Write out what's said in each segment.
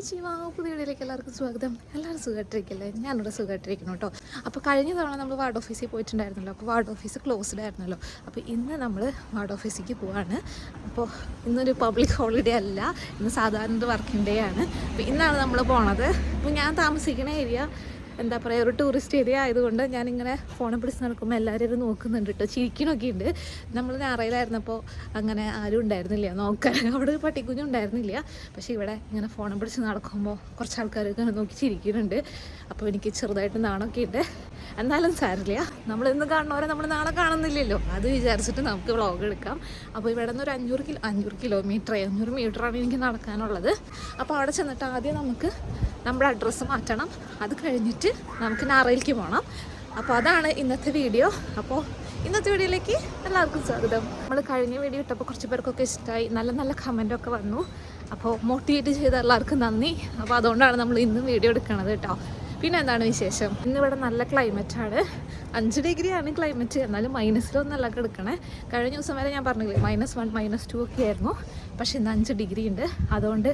കൊനിച്ചിവാ പുതിയ വീഡിയോയിലേക്ക് എല്ലാവർക്കും സ്വാഗതം. എല്ലാവരും സുഖമായിട്ടിരിക്കല്ലേ? ഞാനിവിടെ സുഖമായിട്ടിരിക്കണം കേട്ടോ. അപ്പോൾ കഴിഞ്ഞ തവണ നമ്മൾ വാർഡ് ഓഫീസിൽ പോയിട്ടുണ്ടായിരുന്നല്ലോ. അപ്പോൾ വാർഡ് ഓഫീസ് ക്ലോസ്ഡ് ആയിരുന്നല്ലോ. അപ്പോൾ ഇന്ന് നമ്മൾ വാർഡ് ഓഫീസിലേക്ക് പോവാണ്. അപ്പോൾ ഇന്നൊരു പബ്ലിക് ഹോളിഡേ അല്ല. ഇന്ന് സാധാരണ വർക്കിംഗ് ഡേ ആണ്. അപ്പോൾ ഇന്നാണ് നമ്മൾ പോണത്. അപ്പോൾ ഞാൻ താമസിക്കുന്ന ഏരിയ എന്താ പറയുക ഒരു ടൂറിസ്റ്റ് ഏരിയ ആയതുകൊണ്ട് ഞാനിങ്ങനെ ഫോണിൽ പിടിച്ച് നടക്കുമ്പോൾ എല്ലാവരും ഇത് നോക്കുന്നുണ്ട് കേട്ടോ. ചിരിക്കണമൊക്കെ ഉണ്ട്. നമ്മൾ ഞായറായിരുന്നപ്പോൾ അങ്ങനെ ആരും ഉണ്ടായിരുന്നില്ല. നോക്കാൻ അവിടെ പട്ടിക്കുഞ്ഞും ഉണ്ടായിരുന്നില്ല. പക്ഷേ ഇവിടെ ഇങ്ങനെ ഫോണിൽ പിടിച്ച് നടക്കുമ്പോൾ കുറച്ച് ആൾക്കാരൊക്കെ നോക്കി ചിരിക്കുന്നുണ്ട്. അപ്പോൾ എനിക്ക് ചെറുതായിട്ട് നാണൊക്കെ ഉണ്ട്. എന്നാലും സാരില്ല. നമ്മൾ ഇന്ന് കാണുന്നവരെ നമ്മൾ നാളെ കാണുന്നില്ലല്ലോ. അത് വിചാരിച്ചിട്ട് നമുക്ക് വ്ളോഗ് എടുക്കാം. അപ്പോൾ ഇവിടെ നിന്ന് ഒരു അഞ്ഞൂറ് കിലോ അഞ്ഞൂറ് കിലോമീറ്റർ അഞ്ഞൂറ് മീറ്ററാണ് എനിക്ക് നടക്കാനുള്ളത്. അപ്പോൾ അവിടെ ചെന്നിട്ട് ആദ്യം നമുക്ക് നമ്മുടെ അഡ്രസ്സ് മാറ്റണം. അത് കഴിഞ്ഞിട്ട് നമുക്ക് നാറയിലേക്ക് പോകണം അപ്പോൾ അതാണ് ഇന്നത്തെ വീഡിയോ അപ്പോൾ ഇന്നത്തെ വീഡിയോയിലേക്ക് എല്ലാവർക്കും സ്വാഗതം. നമ്മൾ കഴിഞ്ഞ വീഡിയോ ഇട്ടപ്പോൾ കുറച്ച് പേർക്കൊക്കെ ഇഷ്ടമായി നല്ല നല്ല കമന്റൊക്കെ വന്നു. അപ്പോൾ മോട്ടിവേറ്റ് ചെയ്ത എല്ലാവർക്കും നന്ദി. അപ്പോൾ അതുകൊണ്ടാണ് നമ്മൾ ഇന്നും വീഡിയോ എടുക്കണത് കേട്ടോ. പിന്നെ എന്താണ് വിശേഷം? ഇന്നിവിടെ നല്ല ക്ലൈമറ്റാണ് അഞ്ച് ഡിഗ്രിയാണ് ക്ലൈമറ്റ് എന്നാലും മൈനസിലൊന്നല്ല കിടക്കണേ. കഴിഞ്ഞ ദിവസം വരെ ഞാൻ പറഞ്ഞില്ല മൈനസ് വൺ മൈനസ് ടു ഒക്കെ ആയിരുന്നു. പക്ഷെ ഇന്ന് അഞ്ച് ഡിഗ്രി ഉണ്ട്. അതുകൊണ്ട്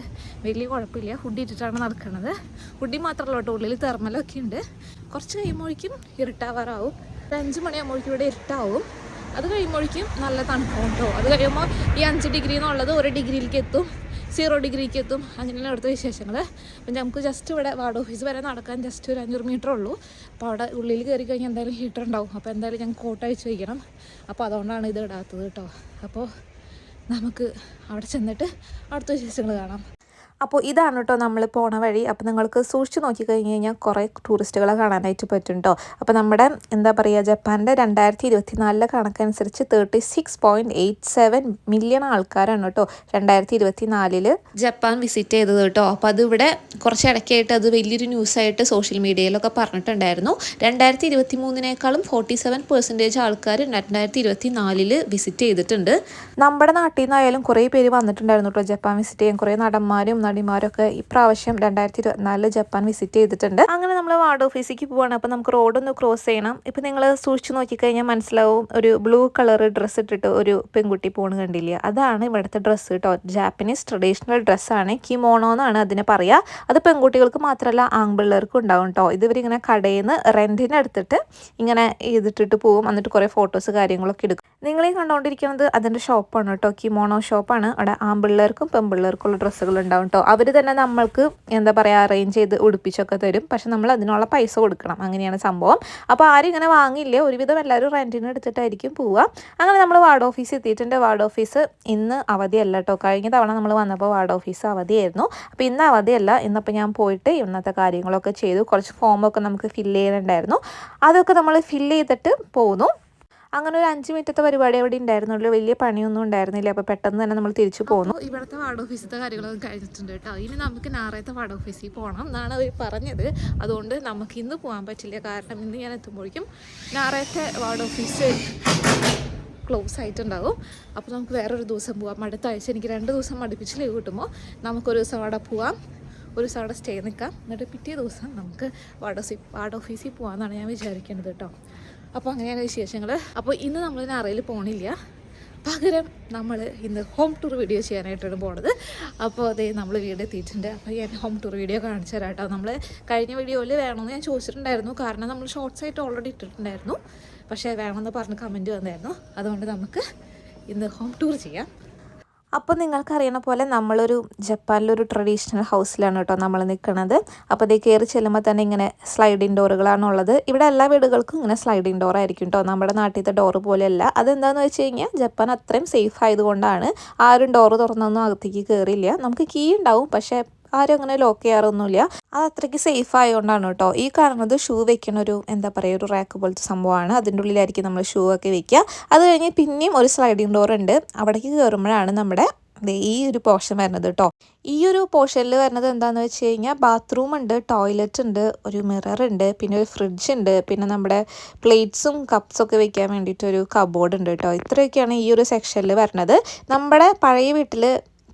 വലിയ കുഴപ്പമില്ല. ഹുഡി ഇട്ടിട്ടാണ് നടക്കുന്നത് ഹുഡി മാത്രമല്ല കേട്ടോ ഉള്ളിൽ തെർമലൊക്കെ ഉണ്ട്. കുറച്ച് കഴിയുമ്പോഴേക്കും ഇരുട്ടാവാറാവും. ഒരു അഞ്ച് മണിയാകുമ്പോഴേക്കും ഇവിടെ ഇരുട്ടാവും. അത് കഴിയുമ്പോഴേക്കും നല്ല തണുപ്പുണ്ടോ കേട്ടോ. അത് കഴിയുമ്പോൾ ഈ അഞ്ച് ഡിഗ്രി എന്നുള്ളത് ഒരു ഡിഗ്രിയിലേക്ക് എത്തും. സീറോ ഡിഗ്രിക്ക് എത്തും അങ്ങനെയുള്ള അടുത്ത വിശേഷങ്ങൾ അപ്പം നമുക്ക് ജസ്റ്റ് ഇവിടെ വാർഡ് ഓഫീസ് വരെ നടക്കാൻ ജസ്റ്റ് ഒരു അഞ്ഞൂറ് മീറ്റർ ഉള്ളൂ. അപ്പോൾ അവിടെ ഉള്ളിൽ കയറി കഴിഞ്ഞാൽ എന്തായാലും ഹീറ്റർ ഉണ്ടാവും. അപ്പോൾ എന്തായാലും ഞങ്ങൾക്ക് കോട്ട് അയച്ച് വയ്ക്കണം അപ്പോൾ അതുകൊണ്ടാണ് ഇത് ഇടാത്തത് കേട്ടോ. അപ്പോൾ നമുക്ക് അവിടെ ചെന്നിട്ട് അടുത്ത വിശേഷങ്ങൾ കാണാം. അപ്പോൾ ഇതാണ് കേട്ടോ നമ്മൾ പോണ വഴി. അപ്പോൾ നിങ്ങൾക്ക് സൂക്ഷിച്ച് നോക്കിക്കഴിഞ്ഞ് കഴിഞ്ഞാൽ കുറേ ടൂറിസ്റ്റുകളെ കാണാനായിട്ട് പറ്റും കേട്ടോ അപ്പോൾ നമ്മുടെ എന്താ പറയുക ജപ്പാന്റെ രണ്ടായിരത്തി ഇരുപത്തി നാലിലെ കണക്കനുസരിച്ച് thirty six point eight seven million ആൾക്കാരാണ് കേട്ടോ രണ്ടായിരത്തി ഇരുപത്തി നാലിൽ ജപ്പാൻ വിസിറ്റ് ചെയ്തത് കേട്ടോ അപ്പോൾ അതിവിടെ കുറച്ച് ഇടയ്ക്കായിട്ട് അത് വലിയൊരു ന്യൂസായിട്ട് സോഷ്യൽ മീഡിയയിലൊക്കെ പറഞ്ഞിട്ടുണ്ടായിരുന്നു. രണ്ടായിരത്തി ഇരുപത്തി മൂന്നിനേക്കാളും ഫോർട്ടി സെവൻ പെർസെന്റേജ് ആൾക്കാർ രണ്ടായിരത്തി ഇരുപത്തി നാലിൽ വിസിറ്റ് ചെയ്തിട്ടുണ്ട്. നമ്മുടെ നാട്ടിൽ നിന്നായാലും കുറേ പേര് വന്നിട്ടുണ്ടായിരുന്നു കേട്ടോ ജപ്പാൻ വിസിറ്റ് ചെയ്യാൻ. കുറേ നടന്മാരും നടിമാരൊക്കെ ഇപ്രാവശ്യം രണ്ടായിരത്തി ഇരുപത്തിനാലിൽ ജപ്പാൻ വിസിറ്റ് ചെയ്തിട്ടുണ്ട്. അങ്ങനെ നമ്മൾ വാർഡ് ഓഫീസിലേക്ക് പോവാണ്. അപ്പം നമുക്ക് റോഡൊന്ന് ക്രോസ് ചെയ്യണം. ഇപ്പം നിങ്ങൾ സൂക്ഷിച്ച് നോക്കിക്കഴിഞ്ഞാൽ മനസ്സിലാവും. ഒരു ബ്ലൂ കളർ ഡ്രസ്സ് ഇട്ടിട്ട് ഒരു പെൺകുട്ടി പോണ് കണ്ടില്ല? അതാണ് ഇവിടുത്തെ ഡ്രസ്സ് കേട്ടോ ജാപ്പനീസ് ട്രഡീഷണൽ ഡ്രസ്സാണ് കിമോണോ എന്നാണ് അതിനെ പറയുക അത് പെൺകുട്ടികൾക്ക് മാത്രമല്ല ആൺപിള്ളേർക്കും ഉണ്ടാവും കേട്ടോ ഇതിവരിങ്ങനെ കടയിൽ നിന്ന് റെന്റിന് എടുത്തിട്ട് ഇങ്ങനെ ചെയ്തിട്ടിട്ട് പോവും. എന്നിട്ട് കുറേ ഫോട്ടോസ് കാര്യങ്ങളൊക്കെ എടുക്കും. നിങ്ങളീ കണ്ടുകൊണ്ടിരിക്കുന്നത് അതിന്റെ ഷോപ്പാണ് കേട്ടോ കിമോണോ ഷോപ്പാണ് അവിടെ ആൺപിള്ളേർക്കും പെൺപിള്ളേർക്കുള്ള ഡ്രസ്സുകൾ ഉണ്ടാവും കേട്ടോ. അവർ തന്നെ നമ്മൾക്ക് എന്താ പറയുക അറേഞ്ച് ചെയ്ത് ഉടുപ്പിച്ചൊക്കെ തരും. പക്ഷെ നമ്മൾ അതിനുള്ള പൈസ കൊടുക്കണം. അങ്ങനെയാണ് സംഭവം. അപ്പോൾ ആരും ഇങ്ങനെ വാങ്ങില്ല ഒരുവിധം എല്ലാവരും റെന്റിന് എടുത്തിട്ടായിരിക്കും പോവുക. അങ്ങനെ നമ്മൾ വാർഡ് ഓഫീസ് എത്തിയിട്ടുണ്ട്. വാർഡ് ഓഫീസ് ഇന്ന് അവധിയല്ല കേട്ടോ. കഴിഞ്ഞ തവണ നമ്മൾ വന്നപ്പോൾ വാർഡ് ഓഫീസ് അവധിയായിരുന്നു. അപ്പോൾ ഇന്ന് അവധിയല്ല. ഇന്നപ്പോൾ ഞാൻ പോയിട്ട് ഇന്നത്തെ കാര്യങ്ങളൊക്കെ ചെയ്തു. കുറച്ച് ഫോമൊക്കെ നമുക്ക് ഫില്ല് ചെയ്യാനുണ്ടായിരുന്നു അതൊക്കെ നമ്മൾ ഫില്ല് ചെയ്തിട്ട് പോന്നു. അങ്ങനെ ഒരു അഞ്ച് മിനിറ്റത്തെ പരിപാടി അവിടെ ഉണ്ടായിരുന്നുള്ളൂ വലിയ പണിയൊന്നും ഉണ്ടായിരുന്നില്ല. അപ്പോൾ പെട്ടെന്ന് തന്നെ നമ്മൾ തിരിച്ചു പോന്നു. ഇവിടുത്തെ വാർഡ് ഓഫീസിലത്തെ കാര്യങ്ങളൊക്കെ കഴിഞ്ഞിട്ടുണ്ട് കേട്ടോ. ഇനി നമുക്ക് നാറയത്തെ വാർഡ് ഓഫീസിൽ പോകണം എന്നാണ് അവർ പറഞ്ഞത്. അതുകൊണ്ട് നമുക്ക് ഇന്ന് പോകാൻ പറ്റില്ല. കാരണം ഇന്ന് ഞാൻ എത്തുമ്പോഴേക്കും നാറയത്തെ വാർഡ് ഓഫീസ് ക്ലോസ് ആയിട്ടുണ്ടാകും അപ്പോൾ നമുക്ക് വേറൊരു ദിവസം പോവാം. അടുത്ത ആഴ്ച എനിക്ക് രണ്ട് ദിവസം അടുപ്പിച്ച് ലീവ് കിട്ടുമ്പോൾ നമുക്കൊരു ദിവസം അവിടെ പോവാം. ഒരു ദിവസം അവിടെ സ്റ്റേ നിൽക്കാം. എന്നിട്ട് പിറ്റേ ദിവസം നമുക്ക് വാർഡ് ഓഫീസ് വാർഡ് ഓഫീസിൽ പോകാമെന്നാണ് ഞാൻ വിചാരിക്കുന്നത് കേട്ടോ. അപ്പോൾ അങ്ങനെയാണ് വിശേഷങ്ങൾ അപ്പോൾ ഇന്ന് നമ്മൾ ഞാറയിൽ പോകണില്ല പകരം നമ്മൾ ഇന്ന് ഹോം ടൂർ വീഡിയോ ചെയ്യാനായിട്ടാണ് പോണത്. അപ്പോൾ അതേ നമ്മൾ വീട് എത്തിയിട്ടുണ്ട് അപ്പോൾ ഞാൻ ഹോം ടൂർ വീഡിയോ കാണിച്ചു തരാം കേട്ടോ നമ്മൾ കഴിഞ്ഞ വീഡിയോയിൽ വേണമെന്ന് ഞാൻ ചോദിച്ചിട്ടുണ്ടായിരുന്നു. കാരണം നമ്മൾ ഷോർട്സ് ആയിട്ട് ഓൾറെഡി ഇട്ടിട്ടുണ്ടായിരുന്നു. പക്ഷേ വേണമെന്ന് പറഞ്ഞ് കമന്റ് വന്നായിരുന്നു. അതുകൊണ്ട് നമുക്ക് ഇന്ന് ഹോം ടൂർ ചെയ്യാം. അപ്പോൾ നിങ്ങൾക്കറിയണ പോലെ നമ്മളൊരു ജപ്പാനിലൊരു ട്രഡീഷണൽ ഹൗസിലാണ് കേട്ടോ നമ്മൾ നിൽക്കുന്നത് അപ്പോൾ ഇത് കയറി ചെല്ലുമ്പോൾ തന്നെ ഇങ്ങനെ സ്ലൈഡിങ് ഡോറുകളാണുള്ളത് ഇവിടെ എല്ലാ വീടുകൾക്കും ഇങ്ങനെ സ്ലൈഡിങ് ഡോർ ആയിരിക്കും കേട്ടോ നമ്മുടെ നാട്ടിലത്തെ ഡോറ് പോലെയല്ല. അതെന്താണെന്ന് വെച്ച് കഴിഞ്ഞാൽ ജപ്പാൻ അത്രയും സേഫ് ആയതുകൊണ്ടാണ് ആരും ഡോറ് തുറന്നൊന്നും അകത്തേക്ക് കയറിയില്ല നമുക്ക് കീ ഉണ്ടാവും പക്ഷേ ആരും അങ്ങനെ ലോക്ക് ചെയ്യാറൊന്നുമില്ല. അത് അത്രയ്ക്ക് സേഫ് ആയതുകൊണ്ടാണ് കേട്ടോ ഈ കാണുന്നത് ഷൂ വെക്കണ ഒരു എന്താ പറയുക ഒരു റാക്ക് പോലത്തെ സംഭവമാണ്. അതിന്റെ ഉള്ളിലായിരിക്കും നമ്മൾ ഷൂ ഒക്കെ വെക്കുക. അത് കഴിഞ്ഞ് പിന്നെയും ഒരു സ്ലൈഡിങ് ഡോർ ഉണ്ട്. അവിടേക്ക് കയറുമ്പോഴാണ് നമ്മുടെ ഈ ഒരു പോർഷൻ വരുന്നത് കേട്ടോ ഈ ഒരു പോർഷനിൽ വരുന്നത് എന്താണെന്ന് വെച്ച് കഴിഞ്ഞാൽ ബാത്റൂം ഉണ്ട് ടോയ്ലറ്റ് ഉണ്ട് ഒരു മിറർ ഉണ്ട് പിന്നെ ഒരു ഫ്രിഡ്ജ് ഉണ്ട് പിന്നെ നമ്മുടെ പ്ലേറ്റ്സും കപ്സൊക്കെ വെക്കാൻ വേണ്ടിയിട്ട് ഒരു കബോർഡ് ഉണ്ട് കേട്ടോ ഇത്രയൊക്കെയാണ് ഈ ഒരു സെക്ഷനിൽ വരുന്നത്. നമ്മുടെ പഴയ വീട്ടിൽ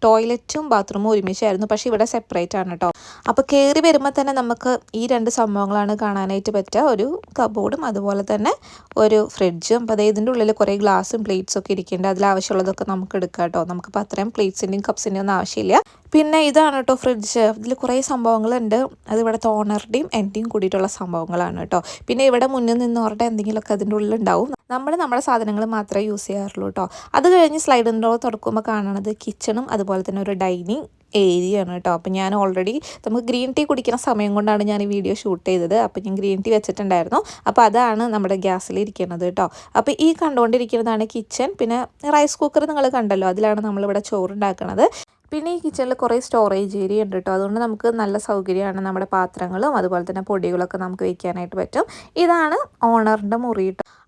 ടോയ്ലറ്റും ബാത്റൂമും ഒരുമിച്ചായിരുന്നു. പക്ഷേ ഇവിടെ സെപ്പറേറ്റ് ആണ് കേട്ടോ അപ്പോൾ കയറി വരുമ്പോൾ തന്നെ നമുക്ക് ഈ രണ്ട് സംഭവങ്ങളാണ് കാണാനായിട്ട് പറ്റുക. ഒരു കബോർഡും അതുപോലെ തന്നെ ഒരു ഫ്രിഡ്ജും അപ്പോൾ അതേ ഇതിന്റെ ഉള്ളിൽ കുറേ ഗ്ലാസും പ്ലേറ്റ്സും ഒക്കെ ഇരിക്കുന്നുണ്ട്. അതിൽ ആവശ്യമുള്ളതൊക്കെ നമുക്ക് എടുക്കാം കേട്ടോ നമുക്കിപ്പോൾ അത്രയും പ്ലേറ്റ്സിന്റെയും കപ്സിന്റെയും ഒന്നും ആവശ്യമില്ല. പിന്നെ ഇതാണ് കേട്ടോ ഫ്രിഡ്ജ് ഇതിൽ കുറേ സംഭവങ്ങളുണ്ട്. അത് ഇവിടുത്തെ ഓണറുടെയും എന്റെയും കൂടിയിട്ടുള്ള സംഭവങ്ങളാണ് കേട്ടോ പിന്നെ ഇവിടെ മുന്നിൽ നിന്നവരുടെ എന്തെങ്കിലുമൊക്കെ അതിന്റെ ഉള്ളിലുണ്ടാവും നമ്മൾ നമ്മുടെ സാധനങ്ങൾ മാത്രമേ യൂസ് ചെയ്യാറുള്ളൂ കേട്ടോ അത് കഴിഞ്ഞ് സ്ലൈഡിന്റെ തുറക്കുമ്പോൾ കാണുന്നത് കിച്ചണും അതുപോലെ തന്നെ ഒരു ഡൈനിങ് ഏരിയ ആണ് കേട്ടോ. അപ്പോൾ ഞാൻ ഓൾറെഡി നമുക്ക് ഗ്രീൻ ടീ കുടിക്കുന്ന സമയം കൊണ്ടാണ് ഞാൻ ഈ വീഡിയോ ഷൂട്ട് ചെയ്തത്. അപ്പോൾ ഞാൻ ഗ്രീൻ ടീ വെച്ചിട്ടുണ്ടായിരുന്നു. അപ്പോൾ അതാണ് നമ്മുടെ ഗ്യാസിൽ ഇരിക്കുന്നത് കേട്ടോ. അപ്പോൾ ഈ കണ്ടുകൊണ്ടിരിക്കുന്നതാണ് കിച്ചൺ പിന്നെ റൈസ് കുക്കർ നിങ്ങൾ കണ്ടല്ലോ അതിലാണ് നമ്മളിവിടെ ചോറുണ്ടാക്കുന്നത് പിന്നെ ഈ കിച്ചണിൽ കുറേ സ്റ്റോറേജ് ഏരിയ ഉണ്ട് കേട്ടോ. അതുകൊണ്ട് നമുക്ക് നല്ല സൗകര്യമാണ് നമ്മുടെ പാത്രങ്ങളും അതുപോലെ തന്നെ പൊടികളൊക്കെ നമുക്ക് വെക്കാനായിട്ട് പറ്റും. ഇതാണ് ഓണറിന്റെ മുറി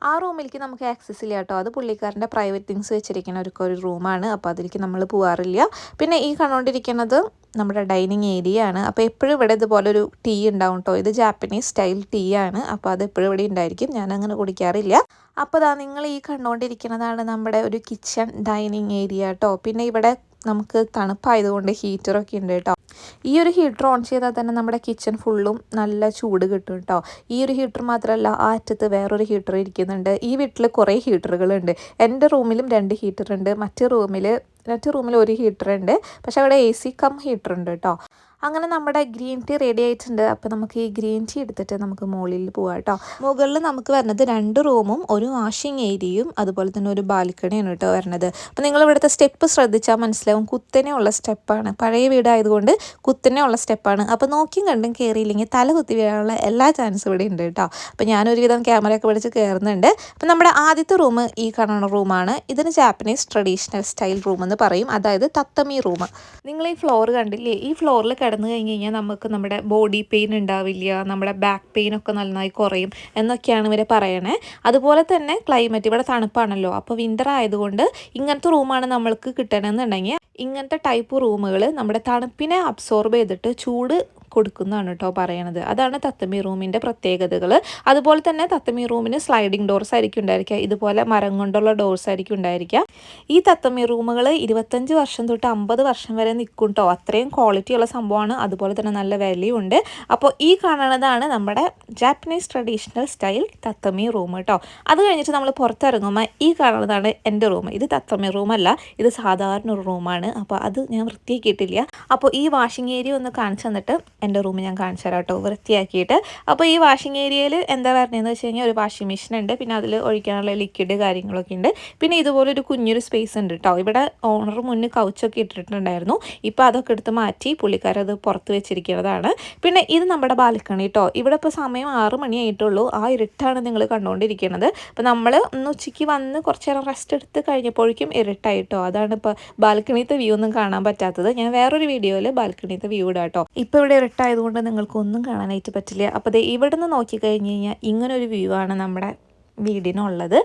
ആ റൂമിലേക്ക് നമുക്ക് ആക്സസ് ഇല്ല കേട്ടോ. അത് പുള്ളിക്കാരന്റെ പ്രൈവറ്റ് തിങ്സ് വെച്ചിരിക്കുന്ന ഒരു ഒരു റൂമാണ് അപ്പോൾ അതിലേക്ക് നമ്മൾ പോകാറില്ല പിന്നെ ഈ കണ്ടുകൊണ്ടിരിക്കുന്നത് നമ്മുടെ ഡൈനിങ് ഏരിയ ആണ്. അപ്പോൾ എപ്പോഴും ഇവിടെ ഇതുപോലെ ഒരു ടീ ഉണ്ടാവും കേട്ടോ ഇത് ജാപ്പനീസ് സ്റ്റൈൽ ടീ ആണ്. അപ്പോൾ അത് എപ്പോഴും ഇവിടെ ഉണ്ടായിരിക്കും. ഞാൻ അങ്ങനെ കുടിക്കാറില്ല. അപ്പോൾ അതാ നിങ്ങൾ ഈ കണ്ടുകൊണ്ടിരിക്കുന്നതാണ് നമ്മുടെ ഒരു കിച്ചൺ ഡൈനിങ് ഏരിയ കേട്ടോ പിന്നെ ഇവിടെ നമുക്ക് തണുപ്പായതുകൊണ്ട് ഹീറ്ററൊക്കെ ഉണ്ട് കേട്ടോ. ഈ ഒരു ഹീറ്റർ ഓൺ ചെയ്താൽ തന്നെ നമ്മുടെ കിച്ചൺ ഫുള്ളും നല്ല ചൂട് കിട്ടും കേട്ടോ ഈ ഒരു ഹീറ്റർ മാത്രമല്ല ആ അറ്റത്ത് വേറൊരു ഹീറ്റർ ഇരിക്കുന്നുണ്ട്. ഈ വീട്ടിൽ കുറേ ഹീറ്ററുകളുണ്ട് എന്റെ റൂമിലും രണ്ട് ഹീറ്റർ ഉണ്ട്. മറ്റേ റൂമിൽ മറ്റേ റൂമിൽ ഒരു ഹീറ്റർ ഉണ്ട്. പക്ഷെ അവിടെ എ സി കം ഹീറ്റർ ഉണ്ട് കേട്ടോ അങ്ങനെ നമ്മുടെ ഗ്രീൻ ടീ റെഡി ആയിട്ടുണ്ട്. അപ്പോൾ നമുക്ക് ഈ ഗ്രീൻ ടീ എടുത്തിട്ട് നമുക്ക് മുകളിൽ പോവാം കേട്ടോ മുകളിൽ നമുക്ക് വരുന്നത് രണ്ട് റൂമും ഒരു വാഷിംഗ് ഏരിയയും അതുപോലെ തന്നെ ഒരു ബാൽക്കണിയാണ് കേട്ടോ വരുന്നത്. അപ്പോൾ നിങ്ങൾ ഇവിടുത്തെ സ്റ്റെപ്പ് ശ്രദ്ധിച്ചാൽ മനസ്സിലാവും കുത്തനെ ഉള്ള സ്റ്റെപ്പാണ്. പഴയ വീടായതുകൊണ്ട് കുത്തനെ ഉള്ള സ്റ്റെപ്പാണ്. അപ്പോൾ നോക്കിയും കണ്ടും കയറിയില്ലെങ്കിൽ തല കുത്തി വീഴാനുള്ള എല്ലാ ചാൻസും ഇവിടെ ഉണ്ട് കേട്ടോ അപ്പോൾ ഞാനൊരുവിധം ക്യാമറയൊക്കെ പിടിച്ച് കയറുന്നുണ്ട് അപ്പോൾ നമ്മുടെ ആദ്യത്തെ റൂം ഈ കാണുന്ന റൂമാണ്. ഇതിന് ജാപ്പനീസ് ട്രഡീഷണൽ സ്റ്റൈൽ റൂം എന്ന് പറയും. അതായത് തത്തമി റൂം. നിങ്ങൾ ഈ ഫ്ലോർ കണ്ടില്ലേ? ഈ ഫ്ലോറിൽ കിടന്നു കഴിഞ്ഞ് കഴിഞ്ഞാൽ നമുക്ക് നമ്മുടെ ബോഡി പെയിൻ ഉണ്ടാവില്ല നമ്മുടെ ബാക്ക് പെയിൻ ഒക്കെ നന്നായി കുറയും എന്നൊക്കെയാണ് ഇവരെ പറയണേ. അതുപോലെ തന്നെ ക്ലൈമറ്റ് ഇവിടെ തണുപ്പാണല്ലോ അപ്പോൾ വിന്റർ ആയതുകൊണ്ട് ഇങ്ങനത്തെ റൂമാണ് നമ്മൾക്ക് കിട്ടണമെന്നുണ്ടെങ്കിൽ ഇങ്ങനത്തെ ടൈപ്പ് റൂമുകൾ നമ്മുടെ തണുപ്പിനെ അബ്സോർബ് ചെയ്തിട്ട് ചൂട് കൊടുക്കുന്നതാണ് കേട്ടോ പറയണത്. അതാണ് തത്തമി റൂമിന്റെ പ്രത്യേകതകൾ. അതുപോലെ തന്നെ തത്തമി റൂമിന് സ്ലൈഡിങ് ഡോർസ് ആയിരിക്കും ഉണ്ടായിരിക്കുക. ഇതുപോലെ മരം കൊണ്ടുള്ള ഡോർസ് ആയിരിക്കും ഉണ്ടായിരിക്കുക. ഈ തത്തമി റൂമുകൾ ഇരുപത്തഞ്ച് വർഷം തൊട്ട് അമ്പത് വർഷം വരെ നിൽക്കും കേട്ടോ. അത്രയും ക്വാളിറ്റിയുള്ള സംഭവമാണ്. അതുപോലെ തന്നെ നല്ല വിലയുണ്ട് അപ്പോൾ ഈ കാണുന്നതാണ് നമ്മുടെ Japanese traditional style tatami room കേട്ടോ. അത് കഴിഞ്ഞിട്ട് നമ്മൾ പുറത്തിറങ്ങുമ്പോൾ ഈ കാണുന്നതാണ് എന്റെ റൂം. ഇത് തത്തമി റൂമല്ല ഇത് സാധാരണ ഒരു റൂമാണ്. അപ്പോൾ അത് ഞാൻ വൃത്തിയാക്കിയിട്ടില്ല. അപ്പോൾ ഈ വാഷിംഗ് ഏരിയ ഒന്ന് കാണിച്ചു തന്നിട്ട് എന്റെ റൂം ഞാൻ കാണിച്ചു തരാം കേട്ടോ. വൃത്തിയാക്കിയിട്ട്. അപ്പോൾ ഈ വാഷിംഗ് ഏരിയയിൽ എന്താ പറഞ്ഞതെന്ന് വെച്ച് കഴിഞ്ഞാൽ ഒരു വാഷിംഗ് മെഷീൻ ഉണ്ട്. പിന്നെ അതിൽ ഒഴിക്കാനുള്ള ലിക്വിഡ് കാര്യങ്ങളൊക്കെ ഉണ്ട്. പിന്നെ ഇതുപോലെ ഒരു കുഞ്ഞൊരു സ്പേസ് ഉണ്ട് കേട്ടോ ഇവിടെ ഓണർ മുന്നിൽ കൗച്ചൊക്കെ ഇട്ടിട്ടുണ്ടായിരുന്നു. ഇപ്പോൾ അതൊക്കെ എടുത്ത് മാറ്റി പുള്ളിക്കാരത് പുറത്ത് വെച്ചിരിക്കുന്നതാണ്. പിന്നെ ഇത് നമ്മുടെ ബാൽക്കണി കേട്ടോ ഇവിടെ ഇപ്പോൾ സമയം ആറ് മണിയായിട്ടുള്ളൂ ആ ഇരുട്ടാണ് നിങ്ങൾ കണ്ടുകൊണ്ടിരിക്കുന്നത് അപ്പോൾ നമ്മൾ ഒന്ന് ഉച്ചയ്ക്ക് വന്ന് കുറച്ച് നേരം റെസ്റ്റ് എടുത്ത് കഴിഞ്ഞപ്പോഴേക്കും ഇരുട്ടായിട്ടോ അതാണ് ഇപ്പോൾ ബാൽക്കണിത്തെ വ്യൂ ഒന്നും കാണാൻ പറ്റാത്തത്. ഞാൻ വേറൊരു വീഡിയോയിൽ ബാൽക്കണിത്തെ വ്യൂ ഇടാം കേട്ടോ ഇപ്പോൾ ഇവിടെ ഇരുട്ടായതുകൊണ്ട് നിങ്ങൾക്ക് ഒന്നും കാണാനായിട്ട് പറ്റില്ല. അപ്പോൾ ദേ ഇവിടെ നിന്ന് നോക്കിക്കഴിഞ്ഞ് കഴിഞ്ഞാൽ ഇങ്ങനൊരു വ്യൂ ആണ് നമ്മുടെ വീടിനുള്ളത്.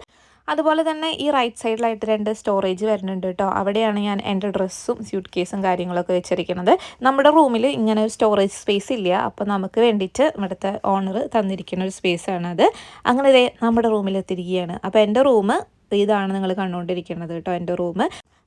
അതുപോലെ തന്നെ ഈ റൈറ്റ് സൈഡിലായിട്ട് രണ്ട് സ്റ്റോറേജ് വരുന്നുണ്ട് കേട്ടോ. അവിടെയാണ് ഞാൻ എന്റെ ഡ്രസ്സും സ്യൂട്ട് കേസും കാര്യങ്ങളൊക്കെ വെച്ചിരിക്കുന്നത്. നമ്മുടെ റൂമിൽ ഇങ്ങനെ ഒരു സ്റ്റോറേജ് സ്പേസ് ഇല്ല. അപ്പോൾ നമുക്ക് വേണ്ടിയിട്ട് ഇവിടുത്തെ ഓണർ തന്നിരിക്കുന്ന ഒരു സ്പേസ് അത് അങ്ങനെ നമ്മുടെ റൂമിൽ എത്തിയിരിക്കുകയാണ്. അപ്പോൾ എന്റെ റൂം ഇതാണ് നിങ്ങൾ കണ്ടുകൊണ്ടിരിക്കുന്നത് കേട്ടോ എന്റെ റൂം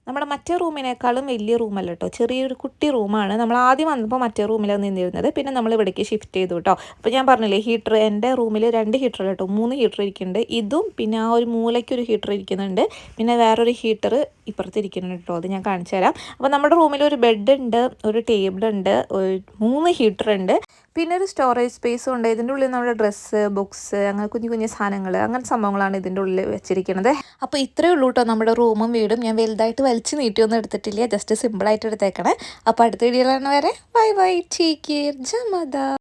നമ്മുടെ മറ്റേ റൂമിനേക്കാളും വലിയ റൂമല്ല കേട്ടോ ചെറിയൊരു കുട്ടി റൂമാണ്. നമ്മൾ ആദ്യം വന്നപ്പോൾ മറ്റേ റൂമിലാണ് നിന്നിരുന്നത്. പിന്നെ നമ്മൾ ഇവിടേക്ക് ഷിഫ്റ്റ് ചെയ്തു കേട്ടോ അപ്പോൾ ഞാൻ പറഞ്ഞില്ലേ ഹീറ്റർ എന്റെ റൂമിൽ രണ്ട് ഹീറ്റർ കേട്ടോ മൂന്ന് ഹീറ്റർ ഇരിക്കുന്നുണ്ട്. ഇതും പിന്നെ ആ ഒരു മൂലയ്ക്കൊരു ഹീറ്റർ ഇരിക്കുന്നുണ്ട്. പിന്നെ വേറൊരു ഹീറ്റർ ഇപ്പുറത്ത് ഇരിക്കുന്നുണ്ട് കേട്ടോ അത് ഞാൻ കാണിച്ചു തരാം അപ്പോൾ നമ്മുടെ റൂമിൽ ഒരു ബെഡ് ഉണ്ട് ഒരു ടേബിൾ ഉണ്ട് ഒരു മൂന്ന് ഹീറ്റർ ഉണ്ട്. പിന്നെ ഒരു സ്റ്റോറേജ് സ്പേസും ഉണ്ട്. ഇതിന്റെ ഉള്ളിൽ നമ്മുടെ ഡ്രസ്സ് ബുക്സ് അങ്ങനെ കുഞ്ഞു കുഞ്ഞു സാധനങ്ങൾ അങ്ങനെ സംഭവങ്ങളാണ് ഇതിന്റെ ഉള്ളിൽ വെച്ചിരിക്കുന്നത് അപ്പോൾ ഇത്രയേ ഉള്ളൂ കേട്ടോ നമ്മുടെ റൂമും വീടും. ഞാൻ വലുതായിട്ട് വലിച്ചു നീട്ടിയൊന്നും എടുത്തിട്ടില്ല. ജസ്റ്റ് സിമ്പിളായിട്ട് എടുത്തേക്കണേ. അപ്പോൾ അടുത്ത വീഡിയോയിലാണ് വരെ ബൈ ബൈ ടേക്ക് കെയർ ജമദ.